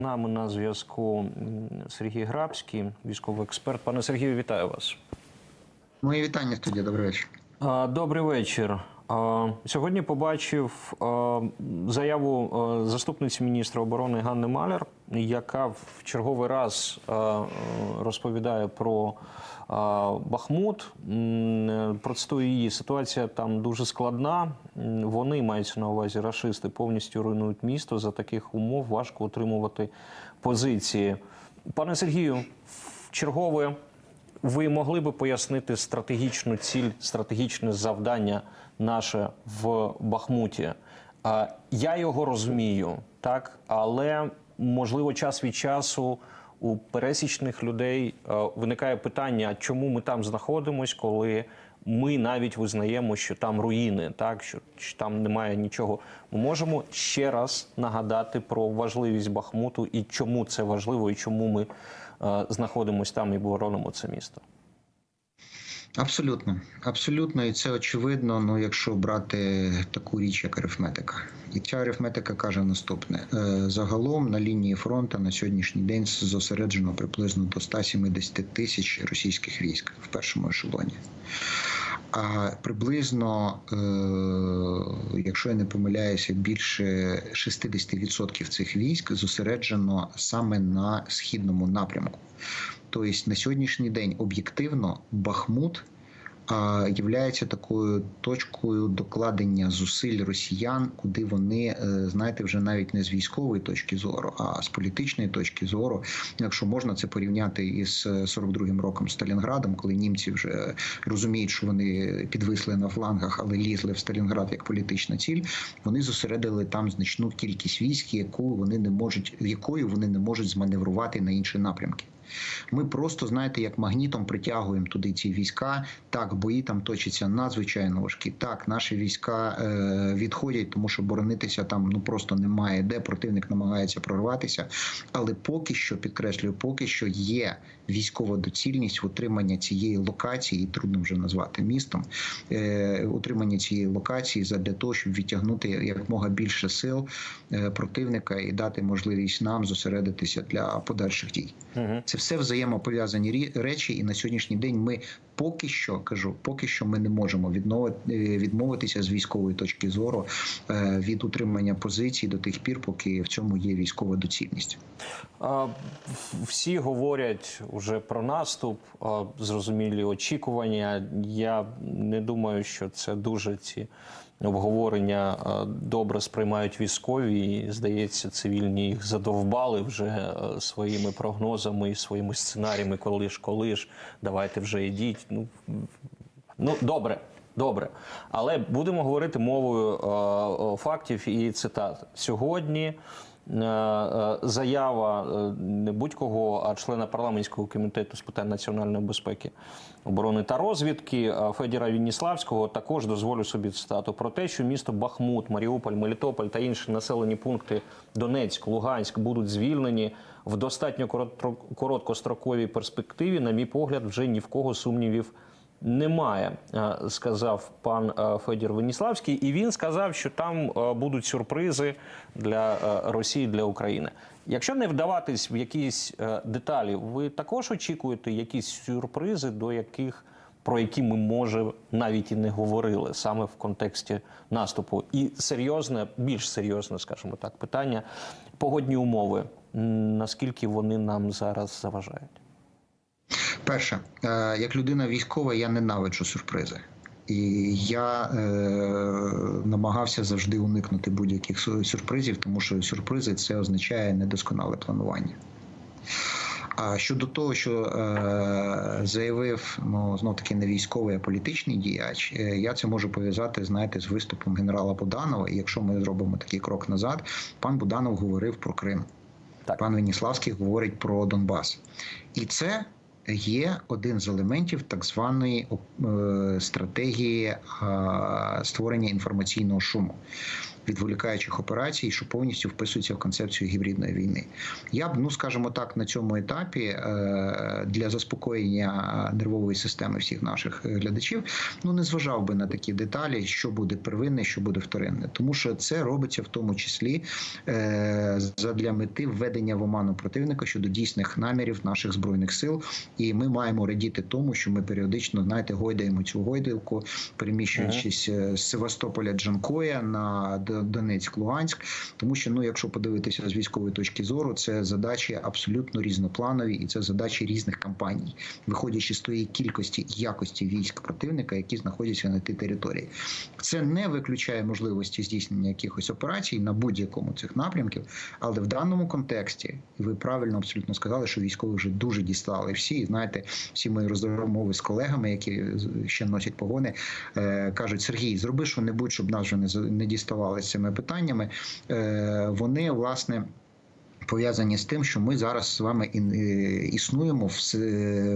нами на зв'язку Сергій Грабський, військовий експерт. Пане Сергію, вітаю вас. Мої вітання студія. Добрий вечір. Добрий вечір. Сьогодні побачив заяву заступниці міністра оборони Ганни Маляр, яка в черговий раз розповідає про Бахмут. Процитую її. Ситуація там дуже складна. Вони маються на увазі рашисти, повністю руйнують місто. За таких умов важко утримувати позиції. Пане Сергію, чергове ви могли би пояснити стратегічну ціль, стратегічне завдання наше в Бахмуті? А, Я його розумію, так, але можливо час від часу у пересічних людей е, виникає питання, чому ми там знаходимось, коли ми навіть визнаємо, що там руїни, так що, що там немає нічого. Ми можемо ще раз нагадати про важливість Бахмуту і чому це важливо, і чому ми е, знаходимось там і боронимо це місто. Абсолютно, абсолютно, і це очевидно. Ну, якщо брати таку річ, як арифметика, і ця арифметика каже наступне: Е, загалом на лінії фронту на сьогоднішній день зосереджено приблизно до 170 тисяч російських військ в першому ешелоні. А приблизно, е, якщо я не помиляюся, більше 60% цих військ зосереджено саме на східному напрямку. Тобто на сьогоднішній день об'єктивно Бахмут являється такою точкою докладення зусиль росіян, куди вони, е, знаєте, вже навіть не з військової точки зору, а з політичної точки зору, якщо можна це порівняти із 42-м роком Сталінградом, коли німці вже розуміють, що вони підвисли на флангах, але лізли в Сталінград як політична ціль. Вони зосередили там значну кількість військ, яку вони не можуть, якою вони не можуть зманеврувати на інші напрямки. Ми просто знаєте, як магнітом притягуємо туди ці війська. Так, бої там точаться надзвичайно важкі. Так, наші війська е, відходять, тому що боронитися там ну просто немає де. Противник намагається прорватися. Але поки що підкреслюю, поки що є військова доцільність в утримання цієї локації, трудно вже назвати містом. Е, утримання цієї локації для того, щоб відтягнути якмога більше сил е, противника і дати можливість нам зосередитися для подальших дій. Угу. Це все взаємопов'язані речі, і на сьогоднішній день ми поки що кажу, поки що ми не можемо е, відмовитися з військової точки зору е, від утримання позицій до тих пір, поки в цьому є військова доцільність. Всі говорять вже про наступ, зрозумілі очікування. Я не думаю, що це дуже ці обговорення добре сприймають військові. І, здається, цивільні їх задовбали вже своїми прогнозами і своїми сценаріями. Коли ж, коли ж, давайте вже йдіть. Ну, Ну, добре, добре. Але будемо говорити мовою е, е, фактів і цитат. Сьогодні заява е, не будь-кого, а члена парламентського комітету з питань національної безпеки, оборони та розвідки е, Федіра Вініславського також дозволю собі цитату про те, що місто Бахмут, Маріуполь, Мелітополь та інші населені пункти Донецьк, Луганськ будуть звільнені в достатньо коротко- короткостроковій перспективі. На мій погляд, вже ні в кого сумнівів немає, е, сказав пан е, Федір Веніславський, і він сказав, що там е, будуть сюрпризи для Росії для України. Якщо не вдаватись в якісь деталі, ви також очікуєте якісь сюрпризи, до яких про які ми може навіть і не говорили саме в контексті наступу, і серйозне, більш серйозне, скажімо так, питання погодні умови. Наскільки вони нам зараз заважають? Перше, е, як людина військова, я ненавиджу сюрпризи. І я е, намагався завжди уникнути будь-яких сюрпризів, тому що сюрпризи це означає недосконале планування. А щодо того, що е, заявив ну знов таки не військовий, а політичний діяч, е, я це можу пов'язати, знаєте, з виступом генерала Буданова. І якщо ми зробимо такий крок назад, пан Буданов говорив про Крим. Так. Пан Веніславський говорить про Донбас, і це є один з елементів так званої е, стратегії е, створення інформаційного шуму. Відволікаючих операцій, що повністю вписується в концепцію гібридної війни. Я б, ну скажімо так, на цьому етапі е, для заспокоєння нервової системи всіх наших глядачів, ну не зважав би на такі деталі, що буде первинне, що буде вторинне, тому що це робиться в тому числі е, задля мети введення в оману противника щодо дійсних намірів наших збройних сил, і ми маємо радіти тому, що ми періодично знаєте гойдаємо цю гойдалку, переміщуючись е, з Севастополя Джанкоя на Донецьк, Луганськ, тому що ну, якщо подивитися з військової точки зору, це задачі абсолютно різнопланові, і це задачі різних кампаній, виходячи з тої кількості і якості військ противника, які знаходяться на тій території. Це не виключає можливості здійснення якихось операцій на будь-якому цих напрямків, але в даному контексті, і ви правильно абсолютно сказали, що військові вже дуже дістали всі. І знаєте, всі мої розмови з колегами, які ще носять погони, е, кажуть: Сергій, зроби що-небудь, щоб нас вже не діставали цими питаннями. Е, Вони власне. Пов'язані з тим, що ми зараз з вами е, існуємо в,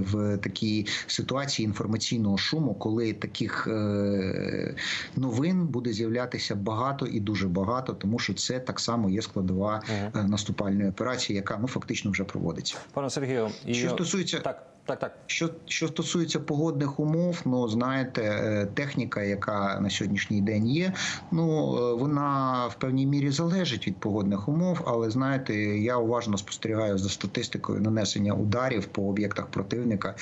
в такій ситуації інформаційного шуму, коли таких е, новин буде з'являтися багато і дуже багато, тому що це так само є складова е, наступальної операції, яка ну фактично вже проводиться. Пане Сергію, і Що стосується так, так, так. що, що стосується погодних умов, ну знаєте, техніка, яка на сьогоднішній день є, ну вона в певній мірі залежить від погодних умов, але знаєте, я уважно спостерігаю за статистикою нанесення ударів по об'єктах противника.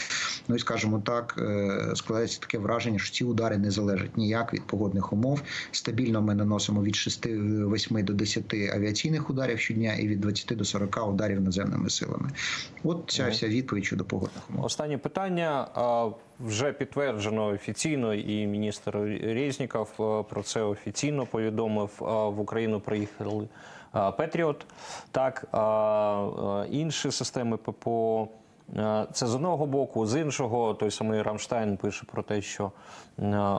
Ну і скажімо так, е, складається таке враження, що ці удари не залежать ніяк від погодних умов. Стабільно ми наносимо від 6-8 до 10 авіаційних ударів щодня і від 20 до 40 ударів наземними силами. От ця вся відповідь щодо погодних умов. Останнє питання вже підтверджено офіційно, і міністр Резніков про це офіційно повідомив. В Україну приїхали Петріот. Так інші системи ППО. Це з одного боку, з іншого, той самий Рамштайн пише про те, що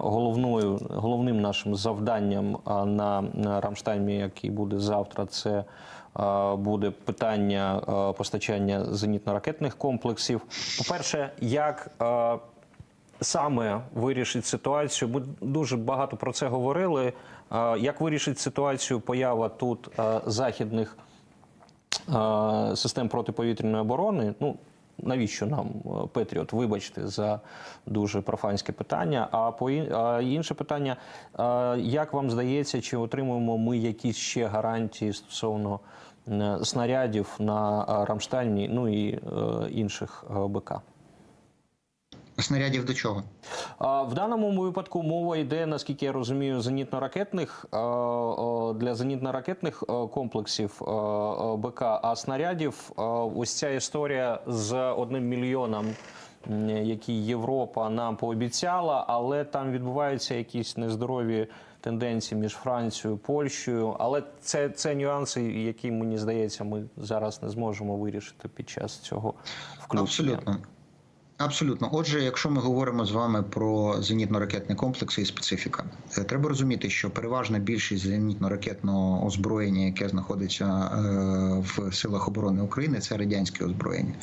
головною головним нашим завданням на Рамштайні, який буде завтра, це буде питання постачання зенітно-ракетних комплексів. По-перше, як а, саме вирішить ситуацію? Ми дуже багато про це говорили. Як вирішить ситуацію поява тут західних систем протиповітряної оборони? Ну навіщо нам е, Петріот? Вибачте за дуже профанське питання. А по інше питання: як вам здається, чи отримуємо ми якісь ще гарантії стосовно е, снарядів на Рамштайні, ну і е, інших е, БК? Снарядів до чого? В даному випадку мова йде, наскільки я розумію, зенітно-ракетних для зенітно-ракетних комплексів БК, а снарядів ось ця історія з одним мільйоном, який Європа нам пообіцяла, але там відбуваються якісь нездорові тенденції між Францією Польщею. Але це, це нюанси, які мені здається, ми зараз не зможемо вирішити під час цього включення. Абсолютно. Абсолютно. Отже, якщо ми говоримо з вами про зенітно-ракетні комплекси і специфіка, е, треба розуміти, що переважна більшість зенітно-ракетного озброєння, яке знаходиться е, в силах оборони України, це радянське озброєння.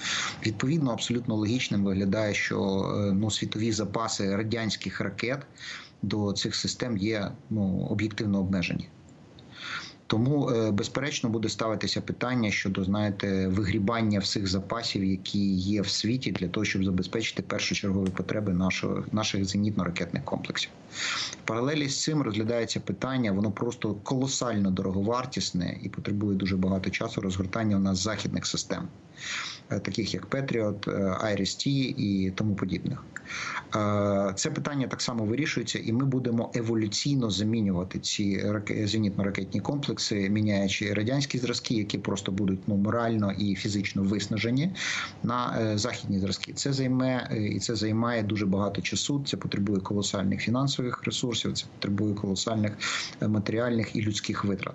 Відповідно, абсолютно логічним виглядає, що е, ну, світові запаси радянських ракет до цих систем є ну, об'єктивно обмежені. Тому, е, безперечно, буде ставитися питання щодо знаєте вигрібання всіх запасів, які є в світі, для того, щоб забезпечити першочергові потреби нашого наших зенітно-ракетних комплексів. Паралелі з цим розглядається питання, воно просто колосально дороговартісне і потребує дуже багато часу розгортання у нас західних систем, е, таких як Patriot, IRIS-T і тому подібних. Е, Це питання так само вирішується, і ми будемо еволюційно замінювати ці раке- зенітно-ракетні комплекси, міняючи радянські зразки, які просто будуть ну морально і фізично виснажені на е, західні зразки. Це займе е, і це займає дуже багато часу. Це потребує колосальних фінансових ресурсів, це потребує колосальних е, матеріальних і людських витрат.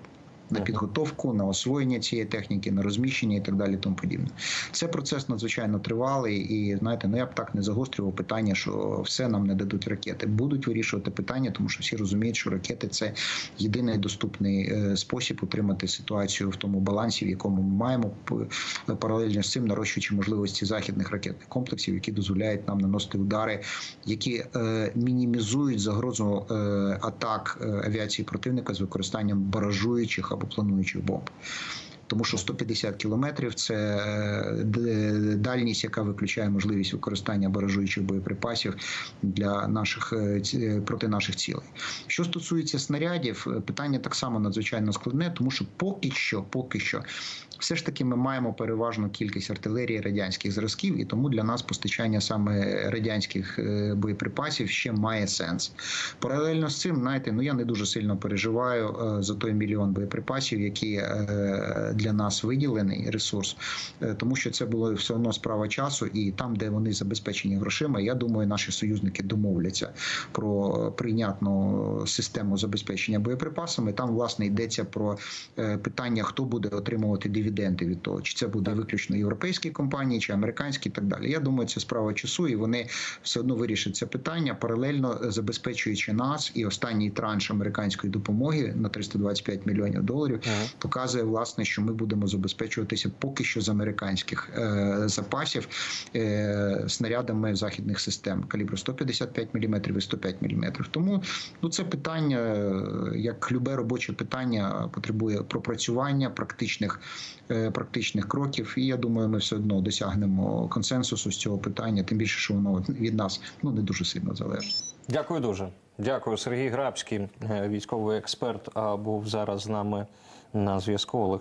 На підготовку, на освоєння цієї техніки, на розміщення і так далі. Тому подібне. Це процес надзвичайно тривалий, і знаєте, ну я б так не загострював питання, що все нам не дадуть ракети. Будуть вирішувати питання, тому що всі розуміють, що ракети це єдиний доступний е, спосіб утримати ситуацію в тому балансі, в якому ми маємо паралельно з цим нарощуючи можливості західних ракетних комплексів, які дозволяють нам наносити удари, які е, мінімізують загрозу е, атак е, авіації противника з використанням баражуючих або плануючих бомб. Тому що 150 кілометрів це е, дальність, яка виключає можливість використання баражуючих боєприпасів для наших е, проти наших цілей. Що стосується снарядів, е, питання так само надзвичайно складне, тому що поки що, поки що, все ж таки ми маємо переважну кількість артилерії радянських зразків, і тому для нас постачання саме радянських е, боєприпасів ще має сенс. Паралельно з цим, знаєте, ну я не дуже сильно переживаю е, за той мільйон боєприпасів, які е, для нас виділений ресурс, е, тому що це було все одно справа часу, і там, де вони забезпечені грошима, я думаю, наші союзники домовляться про прийнятну систему забезпечення боєприпасами. Там власне йдеться про е, питання, хто буде отримувати дивіденди від того, чи це буде виключно європейські компанії, чи американські, і так далі. Я думаю, це справа часу, і вони все одно вирішать це питання, паралельно забезпечуючи нас і останній транш американської допомоги на 325 мільйонів доларів Ага. показує власне, що ми будемо забезпечуватися поки що з американських е, запасів е, снарядами західних систем калібру 155 мм і 105 мм. Тому ну це питання, е, як любе робоче питання, потребує пропрацювання практичних практичних кроків. І я думаю, ми все одно досягнемо консенсусу з цього питання, тим більше, що воно від нас ну не дуже сильно залежить. Дякую дуже. Дякую, Сергій Грабський, військовий експерт, був зараз з нами на зв'язку.